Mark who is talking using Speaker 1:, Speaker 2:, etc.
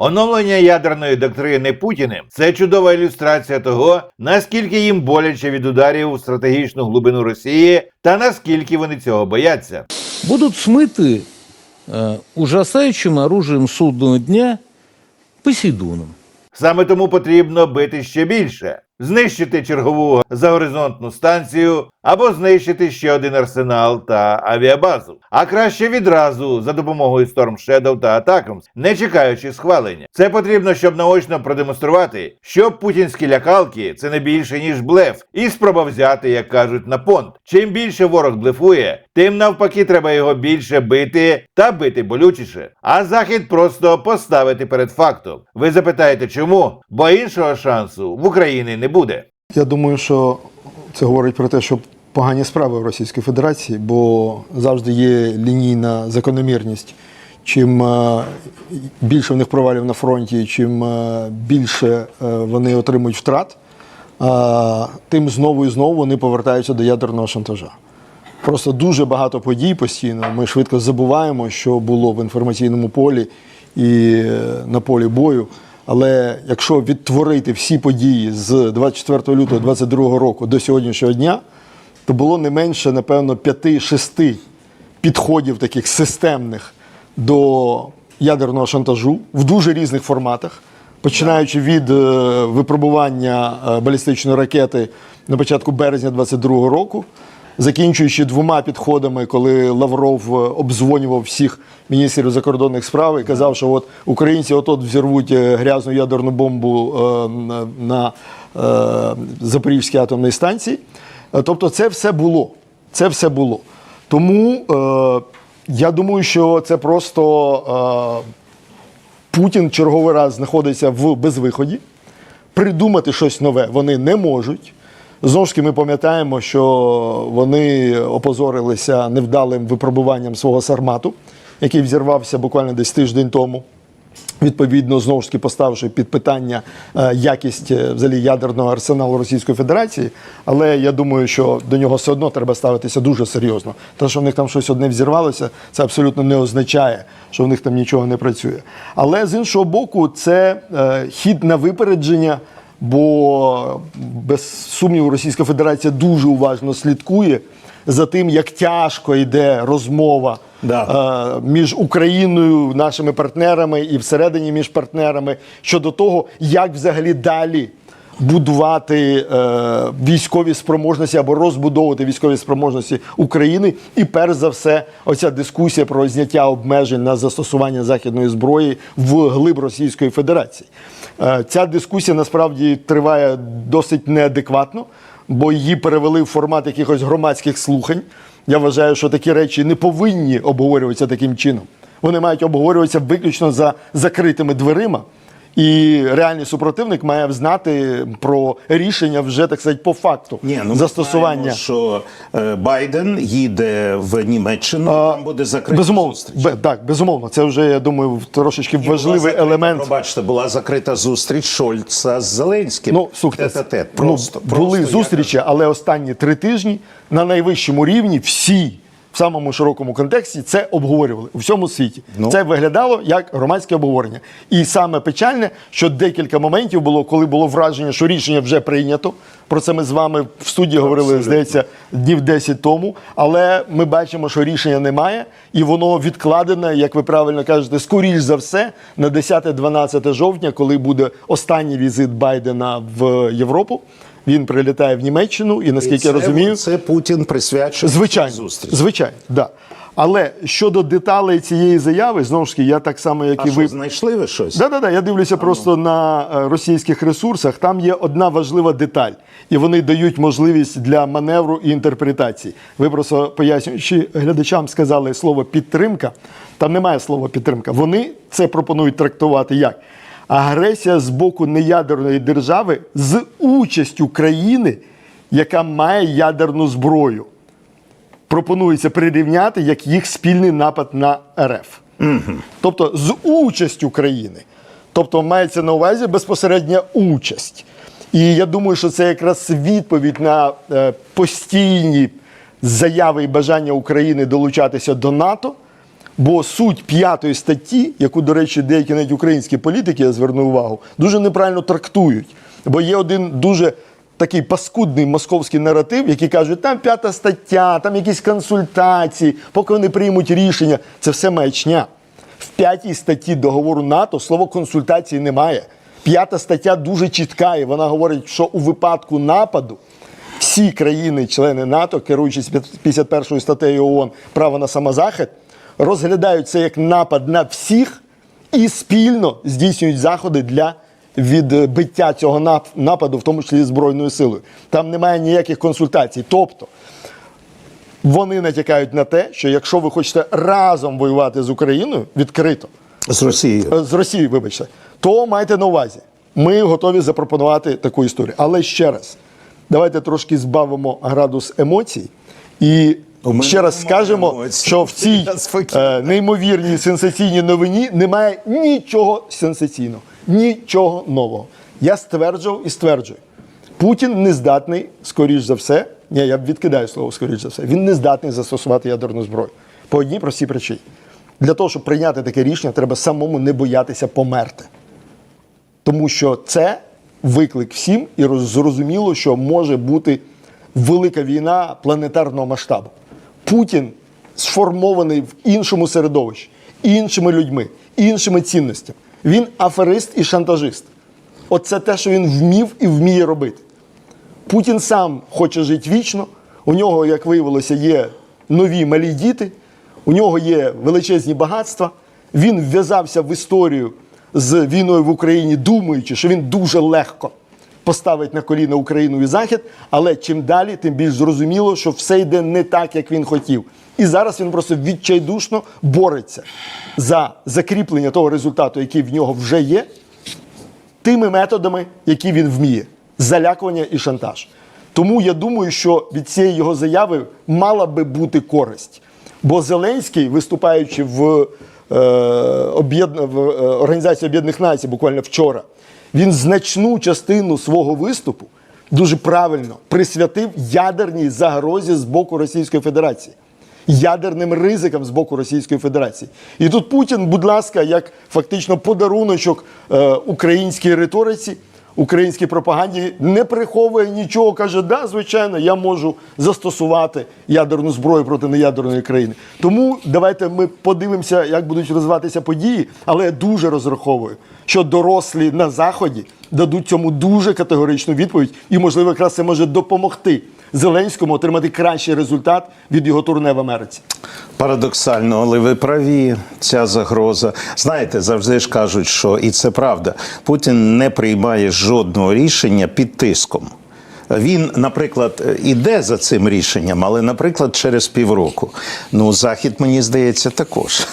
Speaker 1: Оновлення ядерної доктрини Путіним це чудова ілюстрація того, наскільки їм боляче від ударів у стратегічну глибину Росії та наскільки вони цього бояться.
Speaker 2: будут смыты э, ужасающим оружием судного дня Посейдоном.
Speaker 1: Саме тому потрібно бити ще більше, знищити чергову загоризонтну станцію або знищити ще один арсенал та авіабазу. А краще відразу за допомогою Storm Shadow та Атакамс, не чекаючи схвалення. Це потрібно, щоб наочно продемонструвати, що путінські лякалки це не більше ніж блеф, і спроба взяти, як кажуть, на понт. Чим більше ворог блефує, тим навпаки треба його більше бити та бити болючіше. А захід просто поставити перед фактом. Ви запитаєте, чому? Бо іншого шансу в Україні не буде.
Speaker 3: Я думаю, що це говорить про те, що погані справи в Російській Федерації, бо завжди є лінійна закономірність. Чим е, більше в них провалів на фронті, чим е, більше е, вони отримують втрат, тим знову і знову вони повертаються до ядерного шантажа. Просто дуже багато подій постійно. Ми швидко забуваємо, що було в інформаційному полі і е, на полі бою. Але якщо відтворити всі події з 24 лютого 2022 року до сьогоднішнього дня, то було не менше, напевно, 5-6 підходів таких системних до ядерного шантажу в дуже різних форматах, починаючи від е, випробування е, балістичної ракети на початку березня 2022 року, закінчуючи двома підходами, коли Лавров е, обдзвонював всіх міністрів закордонних справ і казав, що от українці от-от взірвуть е, грязну ядерну бомбу е, на, Запорізькій атомній станції. Тобто, це все було. Це все було. Тому я думаю, що це просто Путін черговий раз знаходиться в безвиході. Придумати щось нове вони не можуть. Знову ж таки, ми пам'ятаємо, що вони опозорилися невдалим випробуванням свого сармату, який взірвався буквально десь тиждень тому. Відповідно, знову ж таки поставивши під питання е, якість е, взагалі ядерного арсеналу Російської Федерації, але я думаю, що до нього все одно треба ставитися дуже серйозно. Те, що в них там щось одне взірвалося, це абсолютно не означає, що в них там нічого не працює. Але з іншого боку, це е, хід на випередження. Бо без сумніву Російська Федерація дуже уважно слідкує за тим, як тяжко йде розмова
Speaker 4: Да.
Speaker 3: е, між Україною, нашими партнерами і всередині між партнерами щодо того, як взагалі далі будувати е, військові спроможності або розбудовувати військові спроможності України. І перш за все, оця дискусія про зняття обмежень на застосування західної зброї в глиб Російської Федерації. Е, ця дискусія насправді триває досить неадекватно, бо її перевели в формат якихось громадських слухань. Я вважаю, що такі речі не повинні обговорюватися таким чином. Вони мають обговорюватися виключно за закритими дверима. І реальний супротивник має знати про рішення вже так сказати, по факту
Speaker 4: Ні, ну ми
Speaker 3: застосування.
Speaker 4: знаємо, що е, Байден їде в Німеччину, там буде закрита
Speaker 3: безумовно,
Speaker 4: зустріч.
Speaker 3: Бе- так, безумовно, це вже я думаю трошечки
Speaker 4: І була
Speaker 3: важливий
Speaker 4: закрита,
Speaker 3: елемент.
Speaker 4: Пробачте, була закрита зустріч Шольца з Зеленським.
Speaker 3: Ну, слухайте,
Speaker 4: Тет-а-тет.
Speaker 3: ну,
Speaker 4: Просто,
Speaker 3: були
Speaker 4: просто
Speaker 3: зустрічі, але останні три тижні на найвищому рівні всі в самому широкому контексті це обговорювали у всьому світі.
Speaker 4: Ну.
Speaker 3: Це виглядало як громадське обговорення. І саме печальне, що декілька моментів було, коли було враження, що рішення вже прийнято. Про це ми з вами в студії говорили, здається, днів 10 тому. Але ми бачимо, що рішення немає, і воно відкладене, як ви правильно кажете, скоріш за все, на 10-12 жовтня, коли буде останній візит Байдена в Європу. Він прилітає в Німеччину, і наскільки
Speaker 4: І
Speaker 3: я розумію,
Speaker 4: це Путін присвячує
Speaker 3: Звичайно,
Speaker 4: зустріч.
Speaker 3: звичайно, да. Але щодо деталей цієї заяви, знову ж таки, я так само, як
Speaker 4: А
Speaker 3: і
Speaker 4: що,
Speaker 3: ви.
Speaker 4: знайшли ви щось?
Speaker 3: Да, да, да. Я дивлюся просто на е, російських ресурсах. Там є одна важлива деталь, і вони дають можливість для маневру і інтерпретації. Ви просто пояснюючи глядачам, сказали слово підтримка. Там немає слова підтримка. Вони це пропонують трактувати як агресія з боку неядерної держави з участю країни, яка має ядерну зброю пропонується прирівняти як їх спільний напад на РФ. Тобто з участю країни. Тобто мається на увазі безпосередня участь. І я думаю, що це якраз відповідь на е, постійні заяви і бажання України долучатися до НАТО. Бо суть п'ятої статті, яку, до речі, деякі навіть українські політики, я звернув увагу, дуже неправильно трактують. Бо є один дуже такий паскудний московський наратив, який каже, там п'ята стаття, там якісь консультації, поки вони приймуть рішення. Це все маячня. В п'ятій статті договору НАТО слово консультації немає. П'ята стаття дуже чітка, і вона говорить, що у випадку нападу всі країни-члени НАТО, керуючись 51 статтею ООН право на самозахист, розглядають це як напад на всіх і спільно здійснюють заходи для відбиття цього нападу, в тому числі збройною силою. Там немає ніяких консультацій. Тобто вони натякають на те, що якщо ви хочете разом воювати з Україною відкрито,
Speaker 4: З Росією.
Speaker 3: Е, з Росії, вибачте, то майте на увазі. Ми готові запропонувати таку історію. Але ще раз, давайте трошки збавимо градус емоцій і ще раз скажемо,
Speaker 4: емоцій.
Speaker 3: що в цій е, неймовірній сенсаційній новині немає нічого сенсаційного, нічого нового. Я стверджував і стверджую. Путін не здатний, скоріш за все, ні, я відкидаю слово скоріш за все, він не здатний застосувати ядерну зброю. По одній простій причині. Для того, щоб прийняти таке рішення, треба самому не боятися померти. Тому що це виклик всім, і зрозуміло, що може бути велика війна планетарного масштабу. Путін сформований в іншому середовищі, іншими людьми, іншими цінностями. Він аферист і шантажист. Оце те, що він вмів і вміє робити. Путін сам хоче жити вічно. У нього, як виявилося, є нові малі діти, у нього є величезні багатства. Він вв'язався в історію з війною в Україні, думаючи, що він дуже легко поставить на коліна Україну і Захід, але чим далі, тим більш зрозуміло, що все йде не так, як він хотів. І зараз він просто відчайдушно бореться за закріплення того результату, який в нього вже є, тими методами, які він вміє: залякування і шантаж. Тому я думаю, що від цієї його заяви мала би бути користь. Бо Зеленський, виступаючи в, е, в е, Організації Об'єднаних Націй буквально вчора, він значну частину свого виступу дуже правильно присвятив ядерній загрозі з боку Російської Федерації ядерним ризикам з боку Російської Федерації. І тут Путін, будь ласка, як фактично подаруночок е, українській риториці, українській пропаганді, не приховує нічого, каже, да, звичайно, я можу застосувати ядерну зброю проти неядерної країни. Тому давайте ми подивимося, як будуть розвиватися події, але я дуже розраховую, що дорослі на Заході дадуть цьому дуже категоричну відповідь, і, можливо, якраз це може допомогти Зеленському отримати кращий результат від його турне в Америці.
Speaker 4: Парадоксально, але ви праві, ця загроза. Знаєте, завжди ж кажуть, що і це правда. Путін не приймає жодного рішення під тиском. Він, наприклад, іде за цим рішенням, але, наприклад, через півроку. Ну, захід, мені здається, також.